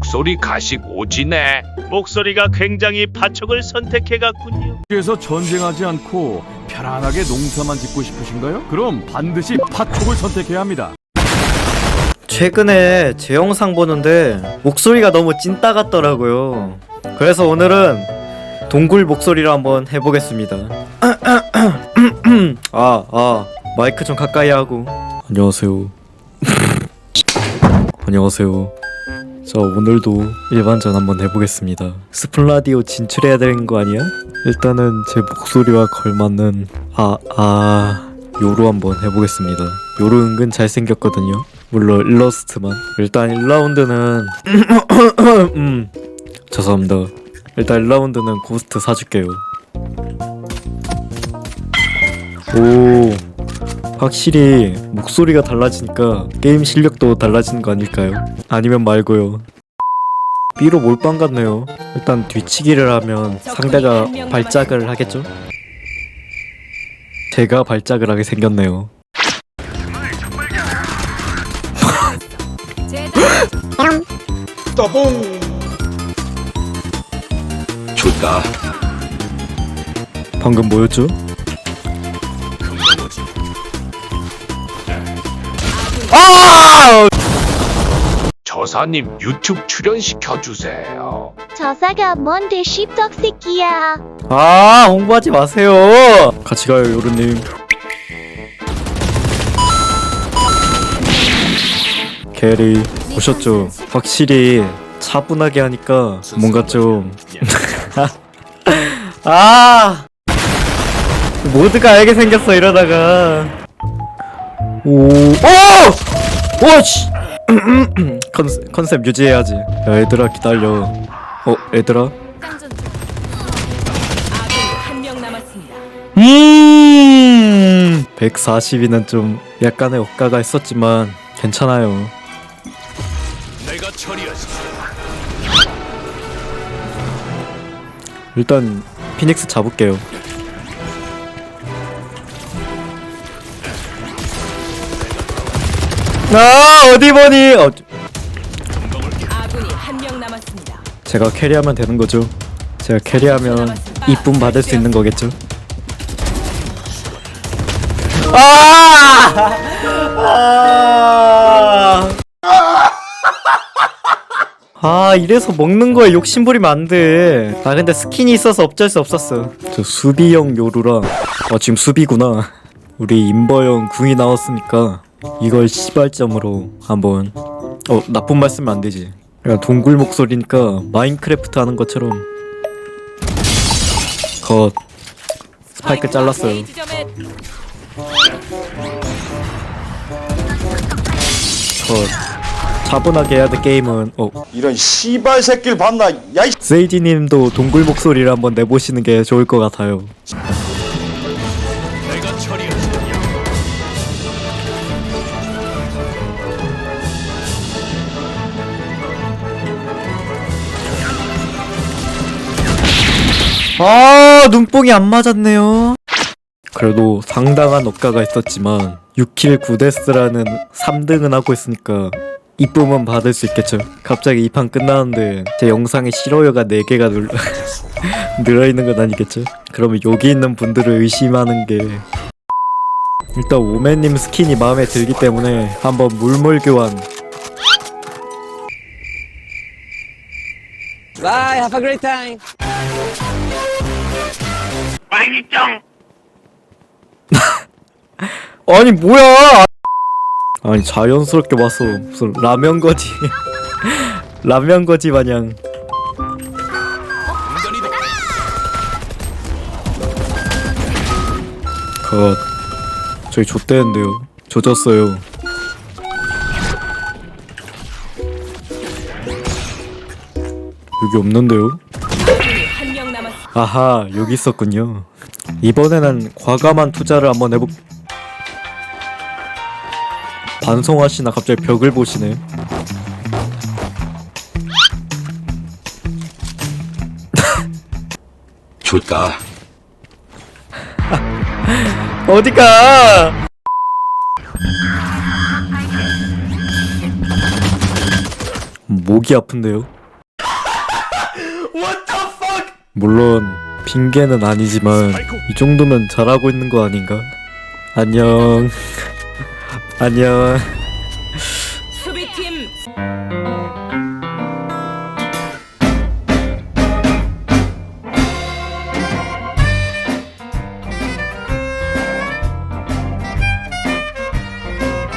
목소리 가식 오지네. 목소리가 굉장히 파촉을 선택해갔군요. 그래서 전쟁하지 않고 편안하게 농사만 짓고 싶으신가요? 그럼 반드시 팥촉을 선택해야 합니다. 최근에 제 영상 보는데 목소리가 너무 찐따 같더라고요. 그래서 오늘은 동굴 목소리로 한번 해보겠습니다. 아, 아, 마이크 좀 가까이 하고. 안녕하세요. 안녕하세요. 자, 오늘도 일반전 한번 해보겠습니다. 스푼 라디오 진출해야 되는 거 아니야? 일단은 제 목소리와 걸맞는 아, 아, 요로 한번 해보겠습니다. 요로 은근 잘생겼거든요. 물론 일러스트만. 일단 1라운드는 음, 죄송합니다. 일단 1라운드는 고스트 사줄게요. 오, 확실히 목소리가 달라지니까 게임 실력도 달라지는 거 아닐까요? 아니면 말고요. B로 몰빵 같네요. 일단 뒤치기를 하면 상대가 발작을 하겠죠? 제가 발작을 하게 생겼네요. 좋다. 방금 뭐였죠? 저사님 유튜브 출연시켜 주세요. 저사가 뭔데 씹덕새끼야. 아 홍보하지 마세요. 같이 가요 요르님. 캐리 오셨죠? 확실히 차분하게 하니까 뭔가 좀 아! 모두가 알게 생겼어 이러다가 오 오! 오! 씨! 컨셉, 컨셉 유지해야지 야 얘들아 기다려 어 얘들아 한명 남았습니다. 음 140이는 좀 약간의 억가가 있었지만 괜찮아요 내가 처리하지. 일단 피닉스 잡을게요 아 어디 보니? 어, 아군이 한 명 남았습니다. 제가 캐리하면 되는 거죠? 제가 캐리하면 이쁨 받을 수 있는 거겠죠? 아! 아! 아 이래서 먹는 거에 욕심 부리면 안돼. 아 근데 스킨이 있어서 어쩔 수 없었어. 저 수비형 요루랑 어 지금 수비구나. 우리 임버형 궁이 나왔으니까 이걸 시발점으로 한번 어 나쁜 말 쓰면 안 되지. 그냥 동굴 목소리니까 마인크래프트 하는 것처럼 컷 스파이크 잘랐어요. 컷 차분하게 해야 돼 게임은 어. 이런 씨발 새끼를 봤나? 야, 이 세이지님도 동굴 목소리를 한번 내보시는 게 좋을 것 같아요. 내가 처리하 아 눈뽕이 안 맞았네요. 그래도 상당한 억가가 있었지만 6킬 9데스라는 3등은 하고 있으니까 이쁨은 받을 수 있겠죠. 갑자기 이 판 끝나는데 제 영상에 싫어요가 4개가 늘... 늘어있는 건 아니겠죠? 그러면 여기 있는 분들을 의심하는 게 일단 오맨님 스킨이 마음에 들기 때문에 한번 물물 교환. Bye, have a great time. 아니 뭐야? 아니 자연스럽게 와서 무슨 라면 거지. 라면 거지 마냥. 컷. 저희 좆대는데요. 조졌어요. 여기 없는데요? 아하 여기 있었군요 이번에는 과감한 투자를 한번 해볼 반성하시나 갑자기 벽을 보시네 좋다. 어디가 목이 아픈데요. 물론 핑계는 아니지만 이 정도면 잘하고 있는 거 아닌가? 안녕. 안녕.